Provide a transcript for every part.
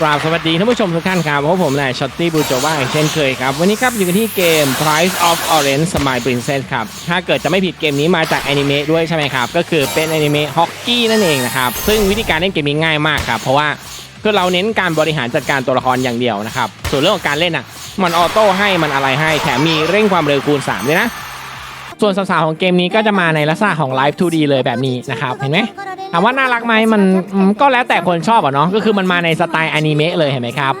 กราบสวัสดีท่านผู้ชมทุกท่านครับพราะผมนายช็อตตี้บูโจว่าเช่นเคยครับ วันนี้ครับอยู่กันที่เกม Price of Orange Smile Princess ครับ ถ้าเกิดจะไม่ผิดเกมนี้มาจากแอนิเมะด้วยใช่ไหมครับ ก็คือเป็นแอนิเมะฮอกกี้นั่นเองนะครับ ซึ่งวิธีการเล่นเกมนี้ง่ายมากครับ เพราะว่าคือเราเน้นการบริหารจัดการตัวละครอย่างเดียวนะครับ ส่วนเรื่องของการเล่นอะ มันออโต้ให้มันอะไรให้แถมมีเร่งความเร็วคูณ3ด้วยนะ ส่วนสาวๆของเกมนี้ก็จะมาในลักษณะของไลฟ์ 2D เลยแบบนี้นะครับ เห็นไหม ถามว่าน่ารักไหมมันก็แล้วแต่คนชอบอะเนาะก็คือมันมาในสไตล์อนิเมะเลยเห็นไหมครับ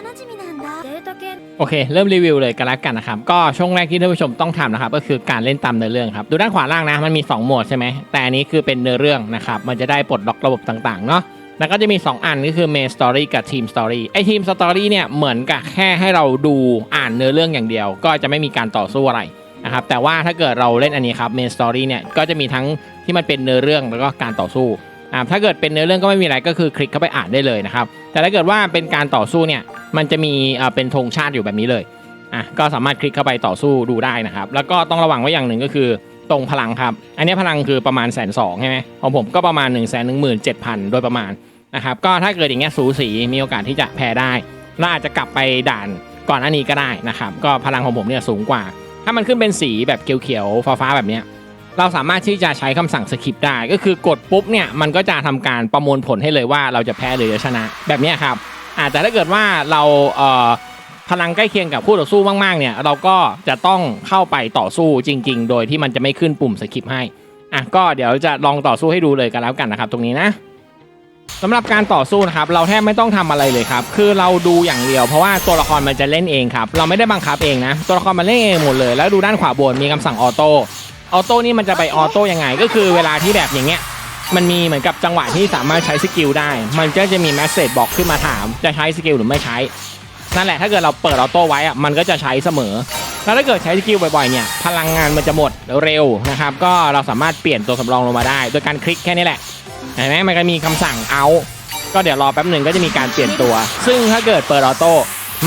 โอเค เริ่มรีวิวเลยกันแล้วกันนะครับ ก็ช่วงแรกที่ท่านผู้ชมต้องทำนะครับ ก็คือการเล่นตามเนื้อเรื่องครับ ดูด้านขวาล่างนะ มันมี 2 โหมดใช่ไหม แต่อันนี้คือเป็นเนื้อเรื่องนะครับ มันจะได้ปลดล็อกระบบต่างๆ เนาะแล้วก็จะมี 2 อันก็คือ main story กับ team story ไอ้ team story เนี่ย เหมือนกับแค่ให้เราดูอ่านเนื้อเรื่องอย่างเดียว ก็จะไม่มีการต่อสู้อะไรนะครับ แต่ว่าถ้าเกิดเราเล่นอันนี้ครับ main story เนี่ย ก็จะมีทั้งที่มันเป็นเนื้อเรื่องแล้วก็การต่อสู้ อ่าถ้าเกิดเป็นเนื้อเรื่องก็ไม่มีอะไรก็คือคลิกเข้าไปอ่านได้เลยนะครับ แต่ถ้าเกิดว่าเป็นการต่อสู้เนี่ยมันจะมีอ่าเป็นธงชาติอยู่แบบนี้เลยอะก็สามารถคลิกเข้าไปต่อสู้ดูได้นะครับ แล้วก็ต้องระวังไว้อย่างหนึ่งก็คือตรงพลังครับ อันนี้พลังคือประมาณแสนสองใช่ไหมของผมก็ประมาณ1นึ่งแสนหนึ่งหมื่นเจ็ดพันโดยประมาณนะครับ ก็ถ้าเกิดอย่างเงี้ยสูสีมีโอกาสที่จะแพ้ได้เราอาจจะกลับไปด่านก่อนอันนี้ก็ได้นะครับ ก็พลังของผมเนี่ยสูงกว่า ถ้ามันขึ้นเป็นสีแบบเขียวๆฟ้าๆแบบเนี้ย เราสามารถที่จะใช้คำสั่งสคริปได้ ก็คือกดปุ๊บเนี่ยมันก็จะทำการประมวลผลให้เลยว่าเราจะแพ้หรือจะชนะแบบนี้ครับอาแต่ถ้าเกิดว่าเราเพลังใกล้เคียงกับคู่ต่อสู้มากๆเนี่ยเราก็จะต้องเข้าไปต่อสู้จริง ๆ โดยที่มันจะไม่ขึ้นปุ่มสคริปให้อะก็เดี๋ยวจะลองต่อสู้ให้ดูเลยกันแล้วกันนะครับ ตรงนี้นะสำหรับการต่อสู้นะครับเราแทบไม่ต้องทำอะไรเลยครับ คือเราดูอย่างเดียวเพราะว่าตัวละครมันจะเล่นเองครับ เราไม่ได้บังคับเองนะ ตัวละครมันเล่นเองหมดเลย แล้วดูด้านขวาบนมีคำสั่งออโต้ ออโต้นี่มันจะไปออโต้ยังไง ก็คือเวลาที่แบบอย่างเงี้ยมันมีเหมือนกับจังหวะที่สามารถใช้สกิลได้ มันก็จะมีแมสเซจบอกขึ้นมาถาม จะใช้สกิลหรือไม่ใช้ นั่นแหละถ้าเกิดเราเปิดออโต้ไว้อะมันก็จะใช้เสมอ แล้วถ้าเกิดใช้สกิลบ่อยๆเนี่ยพลังงานมันจะหมดเร็วนะครับ ก็เราสามารถเปลี่ยนตัวสำรองลงมาได้ โดยการคลิกแค่นี้แหละ เห็นไหมมันก็มีคำสั่งเอา ก็เดี๋ยวรอแป๊บหนึ่งก็จะมีการเปลี่ยนตัว ซึ่งถ้าเกิดเปิดออโต้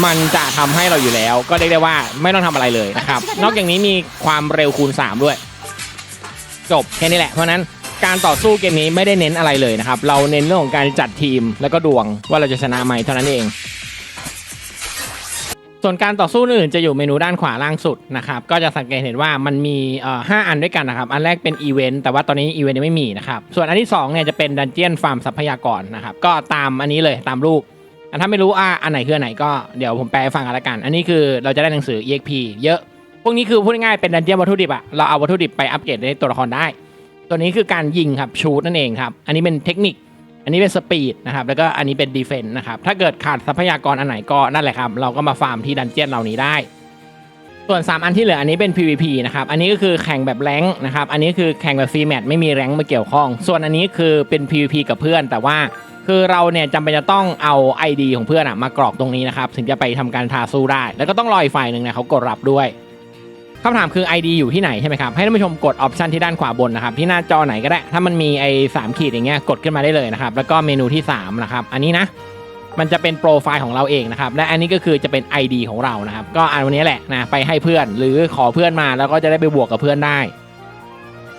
มันจะทำให้เราอยู่แล้ว ก็เรียกได้ว่าไม่ต้องทำอะไรเลยนะครับ นอกจากนี้มีความเร็วคูณ 3 ด้วย จบแค่นี้แหละเพราะนั้นการต่อสู้เกมนี้ไม่ได้เน้นอะไรเลยนะครับ เราเน้นเรื่องของการจัดทีมแล้วก็ดวงว่าเราจะชนะไหมเท่านั้นเอง ส่วนการต่อสู้อื่นจะอยู่เมนูด้านขวาล่างสุดนะครับ ก็จะสังเกตเห็นว่ามันมีห้าอันด้วยกันนะครับ อันแรกเป็นอีเวนต์แต่ว่าตอนนี้อีเวนต์ยังไม่มีนะครับ ส่วนอันที่สองเนี่ยจะเป็นดันเจียนฟาร์มทรัพยากรนะครับ ก็ตามอันนี้เลยตามรูปอะถ้าไม่รู้อะอันไหนคืออันไหนก็เดี๋ยวผมแปลให้ฟังกันละกัน อันนี้คือเราจะได้หนังสือ EXP เยอะ พวกนี้คือพูดง่ายๆเป็นดันเจียนวัตถุดิบอะเราเอาวัตถุดิบไปอัปเกรดในตัวละครได้ ตัวนี้คือการยิงครับชูดนั่นเองครับ อันนี้เป็นเทคนิค อันนี้เป็นสปีดนะครับ แล้วก็อันนี้เป็นดีเฟนต์นะครับ ถ้าเกิดขาดทรัพยากรอันไหนก็นั่นแหละครับ เราก็มาฟาร์มที่ดันเจียนเหล่านี้ได้ ส่วน 3 อันที่เหลืออันนี้เป็น PVP นะครับ อันนี้ก็คือแข่งแบบแรงนะครับ อันนี้คือแข่งแบบฟรีแมตช์ไม่มีแรงมาเกี่ยวข้อง ส่วนอันนี้คือเป็น PVP กับเพื่อน แต่ว่าคือเราเนี่ยจำเป็นจะต้องเอา ID ของเพื่อนอะมากรอกตรงนี้นะครับ ถึงจะไปทำการทาสู้ได้ แล้วก็ต้องรออีกฝ่ายหนึ่งเนี่ยเขากดรับด้วย คำถามคือ ID อยู่ที่ไหนใช่ไหมครับ ให้ท่านผู้ชมกดออปชันที่ด้านขวาบนนะครับที่หน้าจอไหนก็ได้ ถ้ามันมีไอ้สามขีดอย่างเงี้ยกดขึ้นมาได้เลยนะครับแล้วก็เมนูที่3นะครับอันนี้นะมันจะเป็นโปรไฟล์ของเราเองนะครับและอันนี้ก็คือจะเป็น ID ของเรานะครับก็อันวันนี้แหละนะไปให้เพื่อนหรือขอเพื่อนมาแล้วก็จะได้ไปบวกกับเพื่อนได้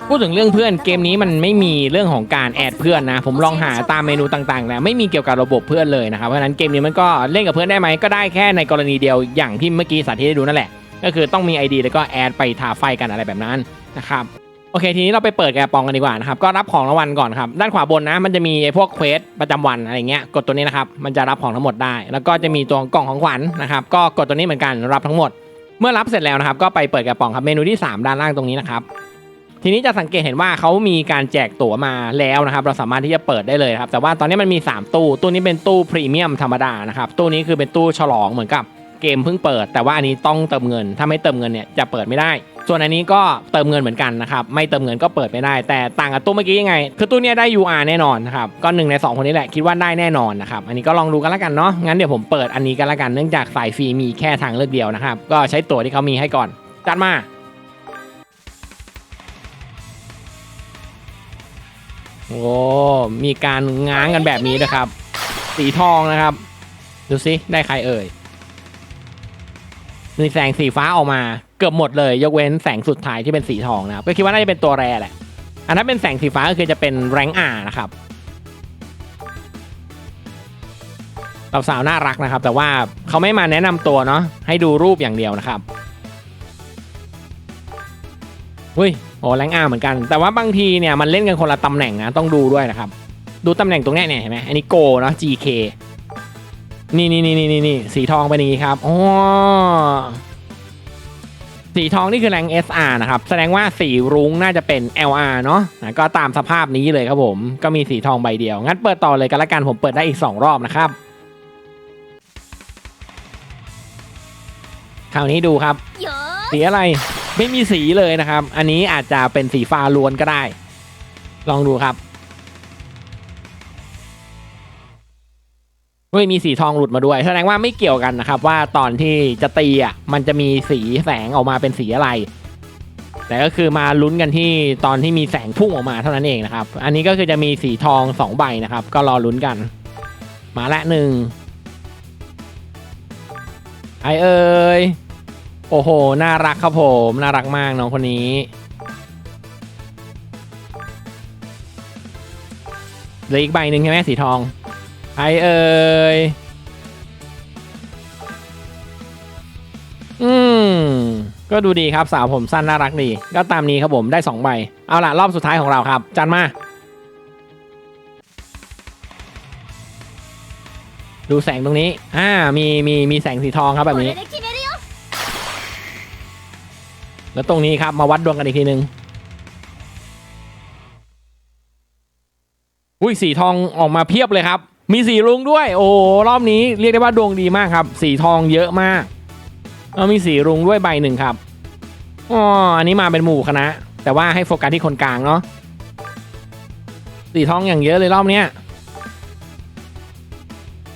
พูดถึงเรื่องเพื่อนเกมนี้มันไม่มีเรื่องของการแอดเพื่อนนะผมลองหาตามเมนูต่างๆ แล้วไม่มีเกี่ยวกับระบบเพื่อนเลยนะครับเพราะฉะนั้นเกมนี้มันก็เล่นกับเพื่อนได้ไหมก็ได้แค่ในกรณีเดียวอย่างที่เมื่อกี้สาธิตให้ดูนั่นแหละ ก็คือต้องมี ID แล้วก็แอดไปทาไฟกันอะไรแบบนั้นนะครับโอเค ทีนี้เราไปเปิดแกปองกันดีกว่านะครับก็รับของรางวัลก่อนครับด้านขวาบนนะ มันจะมีพวกเควสประจำวันอะไรเงี้ยกดตัวนี้นะครับมันจะรับของทั้งหมดได้ แล้วก็จะมีตัวกล่องของขวัญนะครับก็กดตัวนี้เหมือนกันรับทั้งหมด เมื่อรับเสร็จแล้วนะครับก็ไปเปิดแกปองครับเมนูที่ 3 ด้านล่างตรงนี้นะครับทีนี้จะสังเกตเห็นว่าเขามีการแจกตั๋วมาแล้วนะครับเราสามารถที่จะเปิดได้เลยครับแต่ว่าตอนนี้มันมี 3 ตู้ตู้นี้เป็นตู้พรีเมียมธรรมดานะครับตู้นี้คือเป็นตู้ฉลองเหมือนกับ เกมเพิ่งเปิด แต่ว่าอันนี้ต้องเติมเงิน ถ้าไม่เติมเงินเนี่ยจะเปิดไม่ได้ ส่วนอันนี้ก็เติมเงินเหมือนกันนะครับไม่เติมเงินก็เปิดไม่ได้ แต่ต่างกับตู้เมื่อกี้ยังไง คือตู้เนี้ยได้ UR แน่นอนนะครับก็หนึ่งในสองคนนี้แหละคิดว่าได้แน่นอนนะครับอันนี้ก็ลองดูกันล้วกันเนาะงั้นเดี๋ยวผมเปิดอันนี้กันล้วกันเนื่องจากสายฟรีมีแค่ทางเลือกเดียวนะครับก็ใช้ตั๋วที่เขามีให้ก่อนจัดมาโอ้มีการง้างกันแบบนี้นะครับ สีทองนะครับ ดูสิ ได้ใครเอ่ย มีแสงสีฟ้าออกมาเกือบหมดเลย ยกเว้นแสงสุดท้ายที่เป็นสีทองนะครับก็คิดว่าน่าจะเป็นตัวแรแหละอันนั้นเป็นแสงสีฟ้าก็คือจะเป็นแรงอานะครับสาวๆน่ารักนะครับ แต่ว่าเขาไม่มาแนะนำตัวเนาะให้ดูรูปอย่างเดียวนะครับเฮ้ยโอ้แรงอาเหมือนกัน แต่ว่าบางทีเนี่ยมันเล่นกันคนละตำแหน่งนะต้องดูด้วยนะครับ ดูตำแหน่งตรงนี้เนี่ยเห็นไหมอันนี้โกเนาะ GK นี่นี่นี่นี่นี่สีทองเป็นอย่างนี้ครับอ๋อสีทองนี่คือแรง SR นะครับ แสดงว่าสีรุ้งน่าจะเป็น LR เนาะนะก็ตามสภาพนี้เลยครับผม ก็มีสีทองใบเดียว งั้นเปิดต่อเลยกันละกัน ผมเปิดได้อีก 2 รอบนะครับ คราวนี้ดูครับ สีอะไร ไม่มีสีเลยนะครับ อันนี้อาจจะเป็นสีฟ้าล้วนก็ได้ ลองดูครับ เฮ้ยมีสีทองหลุดมาด้วย แสดงว่าไม่เกี่ยวกันนะครับ ว่าตอนที่จะตีอะมันจะมีสีแสงออกมาเป็นสีอะไร แต่ก็คือมาลุ้นกันที่ตอนที่มีแสงพุ่งออกมาเท่านั้นเองนะครับ อันนี้ก็คือจะมีสีทองสองใบนะครับ ก็รอลุ้นกัน มาละหนึ่งไอเอ่ยโอ้โห น่ารักครับผม น่ารักมากน้องคนนี้ เหลืออีกใบหนึ่งใช่ไหมสีทอง ใครเอ่ย อืม ก็ดูดีครับสาวผมสั้นน่ารักดี ก็ตามนี้ครับผมได้ 2 ใบ เอาล่ะ รอบสุดท้ายของเราครับ จันมา ดูแสงตรงนี้ อ่า มีมีมีแสงสีทองครับแบบนี้ แล้วตรงนี้ครับมาวัดดวงกันอีกทีนึงอุ้ยสีทองออกมาเพียบเลยครับ มีสีรุ้งด้วย โอ้รอบนี้เรียกได้ว่าดวงดีมากครับ สีทองเยอะมากแล้วมีสีรุ้งด้วยใบหนึ่งครับอ๋ออันนี้มาเป็นหมู่คณะ แต่ว่าให้โฟกัสที่คนกลางเนาะสีทองอย่างเยอะเลยรอบเนี้ย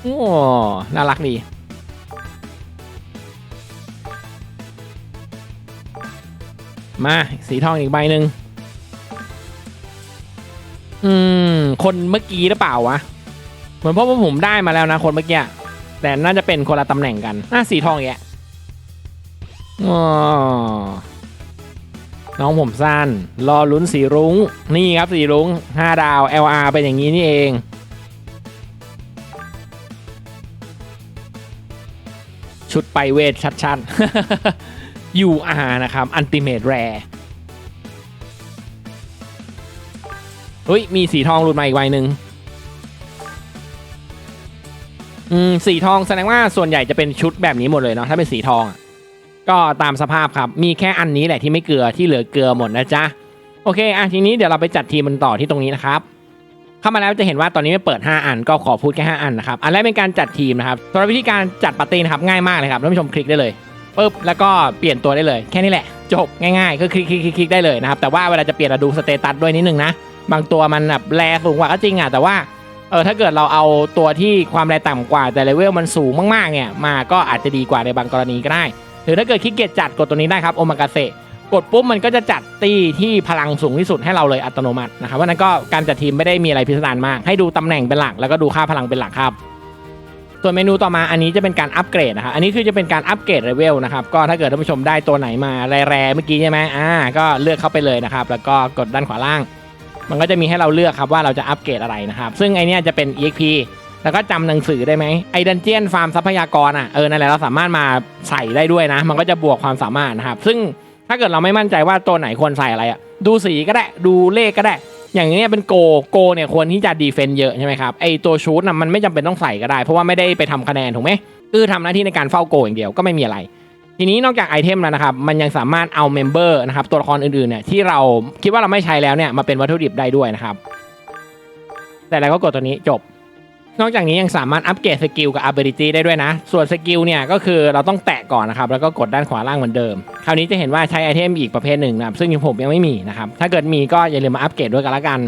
โอ้น่ารักดีมาสีทองอีกใบหนึ่งอืม คนเมื่อกี้หรือเปล่าวะ เหมือนเพราะว่าผมได้มาแล้วนะคนเมื่อกี้แต่น่าจะเป็นคนละตำแหน่งกันน่าสีทองแกแล้วอ๋อน้องผมสั้น รอลุ้นสีรุง้ง นี่ครับสีรุ้ง 5 ดาว LR เป็นอย่างนี้นี่เอง ชุดไปเวทชัดๆ UR นะครับ Ultimate Rare เฮ้ย มีสีทองหลุดมาอีกใบหนึ่ง อืมสีทองแสดงว่าส่วนใหญ่จะเป็นชุดแบบนี้หมดเลยเนาะถ้าเป็นสีทองอะก็ตามสภาพครับมีแค่อันนี้แหละที่ไม่เกลือที่เหลือเกลือหมดนะจ๊ะโอเคอะทีนี้เดี๋ยวเราไปจัดทีมมันต่อที่ตรงนี้นะครับเข้ามาแล้วจะเห็นว่าตอนนี้ไม่เปิด 5 อันก็ขอพูดแค่ 5 อันนะครับอันแรกเป็นการจัดทีมนะครับสำหรับวิธีการจัดปาร์ตี้นะครับง่ายมากเลยครับท่านผู้ชมคลิกได้เลยปุ๊บแล้วก็เปลี่ยนตัวได้เลย แค่นี้แหละ จบง่ายๆก็คลิกคลิกคลิกคลิกได้เลยนะครับแต่ว่าเวลาจะเปลี่ยนเราดูสเตตัสด้วยนิดนึงนะบางตัวมันแบบแรสูงกว่าก็จริงอะแต่ว่า เออถ้าเกิดเราเอาตัวที่ความแรงต่ำกว่าแต่เลเวลมันสูงมากๆเนี่ยมาก็อาจจะดีกว่าในบางกรณีก็ได้ หรือถ้าเกิดขี้เกียจจัดกดตัวนี้ได้ครับโอมากาเซกดปุ๊บมันก็จะจัดตีที่พลังสูงที่สุดให้เราเลยอัตโนมัตินะครับว่านั้นก็การจัดทีมไม่ได้มีอะไรพิสดารมาก ให้ดูตำแหน่งเป็นหลักแล้วก็ดูค่าพลังเป็นหลักครับ ส่วนเมนูต่อมาอันนี้จะเป็นการอัปเกรดนะครับอันนี้คือจะเป็นการอัปเกรดเลเวลนะครับก็ถ้าเกิดท่านผู้ชมได้ตัวไหนมาแร่ๆเมื่อกี้ใช่ไหมอ่าก็เลือกเข้าไปเลยนะครับแล้วก็กดด้านขวาล่าง มันก็จะมีให้เราเลือกครับว่าเราจะอัปเกรดอะไรนะครับ ซึ่งไอเนี้ยจะเป็น EXP แล้วก็จำหนังสือได้ไหมไอ้ดันเจียนฟาร์มทรัพยากรอะเออนั่นแหละเราสามารถมาใส่ได้ด้วยนะ มันก็จะบวกความสามารถนะครับ ซึ่งถ้าเกิดเราไม่มั่นใจว่าตัวไหนควรใส่อะไรอะดูสีก็ได้ดูเลขก็ได้ อย่างนี้ยเป็นโกโกเนี่ยควรที่จะดีเฟนต์เยอะใช่ไหมครับไอตัวชูดน่ะมันไม่จำเป็นต้องใส่ก็ได้ เพราะว่าไม่ได้ไปทำคะแนนถูกไหมคือทำหน้าที่ในการเฝ้าโกอย่างเดียวก็ไม่มีอะไร ทีนี้นอกจากไอเทมแล้วนะครับ มันยังสามารถเอาเมมเบอร์นะครับตัวละครอื่นๆเนี่ยที่เราคิดว่าเราไม่ใช้แล้วเนี่ยมาเป็นวัตถุดิบได้ด้วยนะครับ แต่เราก็กดตัวนี้จบ นอกจากนี้ยังสามารถอัปเกรดสกิลกับ ability ได้ด้วยนะ ส่วนสกิลเนี่ยก็คือเราต้องแตะก่อนนะครับ แล้วก็กดด้านขวาล่างเหมือนเดิม คราวนี้จะเห็นว่าใช้ไอเทมอีกประเภทหนึ่งนะครับซึ่งผมยังไม่มีนะครับถ้าเกิดมีก็อย่าลืมมาอัปเกรดด้วยกันละกัน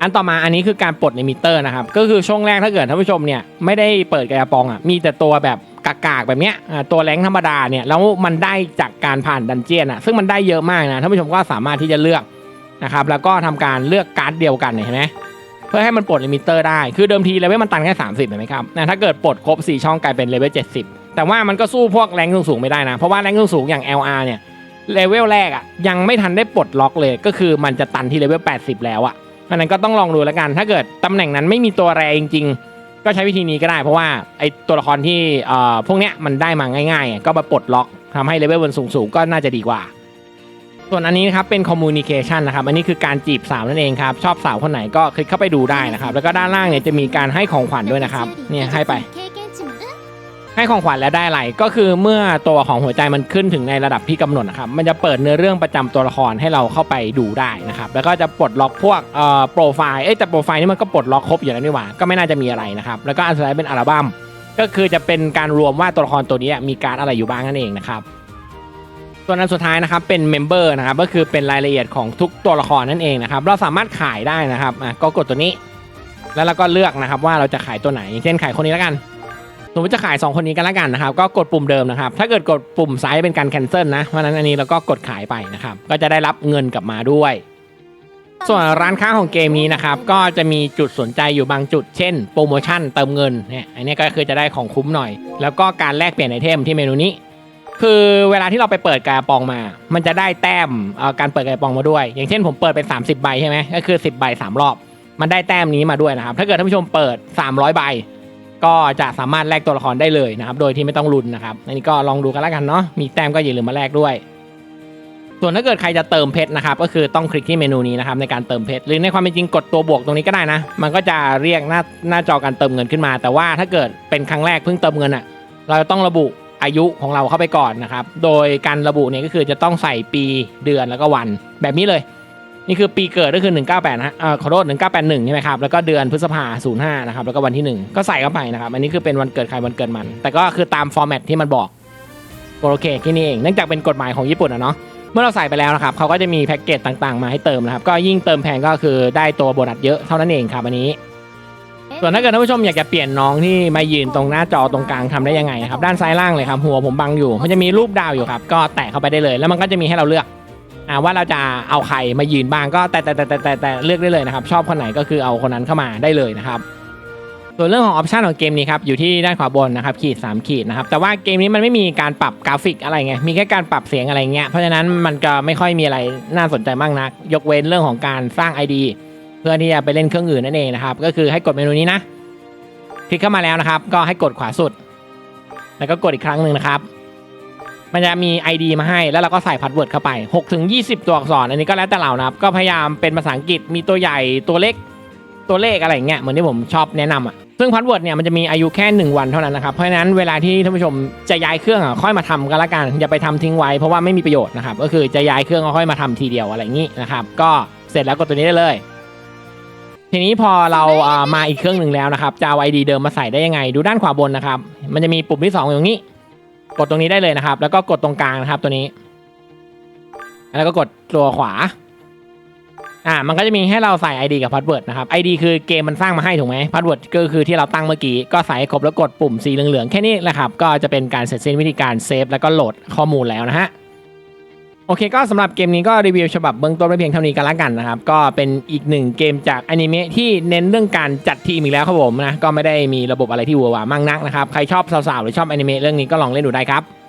อันต่อมาอันนี้คือการปลดในมิเตอร์นะครับ ก็คือช่วงแรกถ้าเกิดท่านผู้ชมเนี่ยไม่ได้เปิดกระปองอะมีแต่ตัวแบบ กากๆแบบเนี้ยตัวแรงธรรมดาเนี่ยแล้วมันได้จากการผ่านดันเจียนอะซึ่งมันได้เยอะมากนะท่านผู้ชมก็สามารถที่จะเลือกนะครับแล้วก็ทำการเลือกการ์ดเดียวกันเห็นไหมเพื่อให้มันปลดลิมิเตอร์ได้คือเดิมทีเลเวลมันตันแค่ 30เห็นไหมครับนะถ้าเกิดปลดครบ 4 ช่องกลายเป็นเลเวล70 แต่ว่ามันก็สู้พวกแรงสูงๆไม่ได้นะ เพราะว่าแรงสูงๆอย่าง LR เนี่ยเลเวลแรกอะยังไม่ทันได้ปลดล็อกเลย ก็คือมันจะตันที่เลเวล80 แล้วอะอันนั้นก็ต้องลองดูแล้วกัน ถ้าเกิดตำแหน่งนั้นไม่มีตัวแรงจริงๆ ก็ใช้วิธีนี้ก็ได้ เพราะว่าไอตัวละครที่เอ่อพวกเนี้ยมันได้มาง่ายๆ ก็มาปลดล็อกทำให้เลเวลมันสูงๆ ก็น่าจะดีกว่า ส่วนอันนี้นะครับเป็นคอมมูนิเคชันนะครับ อันนี้คือการจีบสาวนั่นเองครับ ชอบสาวคนไหนก็คลิกเข้าไปดูได้นะครับ แล้วก็ด้านล่างเนี่ยจะมีการให้ของขวัญด้วยนะครับ เนี่ยให้ไป ให้ของขวัญแล้วได้อะไรก็คือเมื่อตัวของหัวใจมันขึ้นถึงในระดับที่กำหนดนะครับมันจะเปิดเนื้อเรื่องประจำตัวละครให้เราเข้าไปดูได้นะครับแล้วก็จะปลดล็อกพวกเอ่อโปรไฟล์เอ้ยแต่โปรไฟล์นี่มันก็ปลดล็อกครบอยู่แล้วนี่หว่าก็ไม่น่าจะมีอะไรนะครับแล้วก็อันสุดท้ายเป็นอัลบั้มก็คือจะเป็นการรวมว่าตัวละครตัวนี้มีการอะไรอยู่บ้างนั่นเองนะครับส่วนอันสุดท้ายนะครับเป็นเมมเบอร์นะครับก็คือเป็นรายละเอียดของทุกตัวละครนั่นเองนะครับเราสามารถขายได้นะครับอะก็กดตัวนี้ แล้วเราก็เลือกนะครับว่าเราจะขายตัวไหนเช่นขายคนนี้แล้วกัน สมมติจะขาย 2 คนนี้กันล้วกันนะครับ ก็กดปุ่มเดิมนะครับ ถ้าเกิดกดปุ่มซ้ายเป็นการ cancel นะเพราะนั้นอันนี้เราก็กดขายไปนะครับ ก็จะได้รับเงินกลับมาด้วย ส่วนร้านค้าของเกมนี้นะครับ ก็จะมีจุดสนใจอยู่บางจุด เช่นโปรโมชั่นเติมเงินเนี่ย อันนี้ก็คือจะได้ของคุ้มหน่อย แล้วก็การแลกเปลี่ยนไอเทมที่เมนูนี้ คือเวลาที่เราไปเปิดกระปองมา มันจะได้แต้มการเปิดกระปองมาด้วย อย่างเช่น ผมเปิดเป็น 30 ใบใช่ไหมก็คือ 10 ใบ 3 รอบ มันได้แต้มนี้มาด้วยนะครับ ถ้าเกิดท่านผู้ชมเปิด 300 ใบ ก็จะสามารถแลกตัวละครได้เลยนะครับ โดยที่ไม่ต้องลุ้นนะครับ อันนี้ก็ลองดูกันแล้วกันเนาะ มีแต้มก็อย่าลืมมาแลกด้วย ส่วนถ้าเกิดใครจะเติมเพชรนะครับ ก็คือต้องคลิกที่เมนูนี้นะครับในการเติมเพชร หรือในความเป็นจริงกดตัวบวกตรงนี้ก็ได้นะ มันก็จะเรียกหน้าหน้าจอการเติมเงินขึ้นมา แต่ว่าถ้าเกิดเป็นครั้งแรกเพิ่งเติมเงินอะ เราจะต้องระบุอายุของเราเข้าไปก่อนนะครับ โดยการระบุเนี่ยก็คือจะต้องใส่ปีเดือนแล้วก็วันแบบนี้เลย นี่คือปีเกิดก็คือ 198ฮะเอ่อขอโทษ1981ใช่ไหมครับ แล้วก็เดือนพฤษภา05นะครับ แล้วก็วันที่ 1 ก็ใส่เข้าไปนะครับ อันนี้คือเป็นวันเกิดใครวันเกิดมัน แต่ก็คือตามฟอร์แมตที่มันบอกโอเคแค่นี้เอง เนื่องจากเป็นกฎหมายของญี่ปุ่นอะเนาะ เมื่อเราใส่ไปแล้วนะครับ เขาก็จะมีแพ็กเกจต่างๆ มาให้เติมนะครับ ก็ยิ่งเติมแพงก็คือได้ตัวโบนัสเยอะเท่านั้นเองครับอันนี้ส่วนถ้าเกิดท่านผู้ชมอยากจะเปลี่ยนน้องที่มายืนตรงหน้าจอตรงกลางทำได้ยังไงนะครับด้านซ้ายล่างเลยครับหัวผมบังอยู่ มันจะมีรูปดาวอยู่ครับก็แตะเข้าไปได้เลย แล้วมันก็จะมีให้เราเลือก อ่าว่าเราจะเอาใครมายืนบ้างก็แต่แต่แต่แต่แต่แต่เลือกได้เลยนะครับ ชอบคนไหนก็คือเอาคนนั้นเข้ามาได้เลยนะครับส่วนเรื่องของออปชันของเกมนี้ครับอยู่ที่ด้านขวาบนนะครับขีด3ขีดนะครับแต่ว่าเกมนี้มันไม่มีการปรับกราฟิกอะไรไงมีแค่การปรับเสียงอะไรเงี้ยเพราะฉะนั้นมันก็ไม่ค่อยมีอะไรน่าสนใจมากนัก ยกเว้นเรื่องของการสร้าง ID เพื่อที่จะไปเล่นเครื่องอื่นนั่นเองนะครับก็คือให้กดเมนูนี้นะคลิกเข้ามาแล้วนะครับ ก็ให้กดขวาสุด แล้วก็กดอีกครั้งหนึ่งนะครับ มันจะมี ID มาให้แล้วเราก็ใส่พาสเวิร์ดเข้าไป6ถึง20 ตัวอักษรอันนี้ก็แล้วแต่เรานะครับ ก็พยายามเป็นภาษาอังกฤษมีตัวใหญ่ตัวเล็กตัวเลขอะไรอย่างเงี้ยเหมือนที่ผมชอบแนะนำอะซึ่งพาสเวิร์ดเนี่ยมันจะมีอายุแค่ 1 วันเท่านั้นนะครับ เพราะฉะนั้นเวลาที่ท่านผู้ชมจะย้ายเครื่องอะค่อยมาทำกันละกัน อย่าไปทำทิ้งไว้เพราะว่าไม่มีประโยชน์นะครับ ก็คือจะย้ายเครื่องก็ค่อยมาทำทีเดียวอะไรอย่างงี้นะครับ ก็เสร็จแล้วกดตัวนี้ได้เลย ทีนี้พอเราอ่ามาอีกเครื่องหนึ่งแล้วนะครับจะเอา ID เดิมมาใส่ได้ยังไง ดูด้านขวาบนนะครับ มันจะมีปุ่มที่สออยู่ตรงนี้ กดตรงนี้ได้เลยนะครับ แล้วก็กดตรงกลางนะครับตัวนี้ แล้วก็กดตัวขวา อ่า มันก็จะมีให้เราใส่ ID กับพาสเวิร์ดนะครับ ID คือเกมมันสร้างมาให้ถูกไหมพาสเวิร์ดก็คือที่เราตั้งเมื่อกี้ ก็ใส่ให้ครบแล้วกดปุ่มสีเหลืองๆแค่นี้แหละครับ ก็จะเป็นการเสร็จสิ้นวิธีการเซฟแล้วก็โหลดข้อมูลแล้วนะฮะ โอเคก็สำหรับเกมนี้ก็รีวิวฉบับเบื้องต้นไปเพียงเท่านี้กันละกันนะครับ ก็เป็นอีกหนึ่งเกมจากอนิเมะที่เน้นเรื่องการจัดทีมอีกแล้วครับผมนะก็ไม่ได้มีระบบอะไรที่หวือหวามากนักนะครับใครชอบสาวๆหรือชอบอนิเมะเรื่องนี้ก็ลองเล่นดูได้ครับ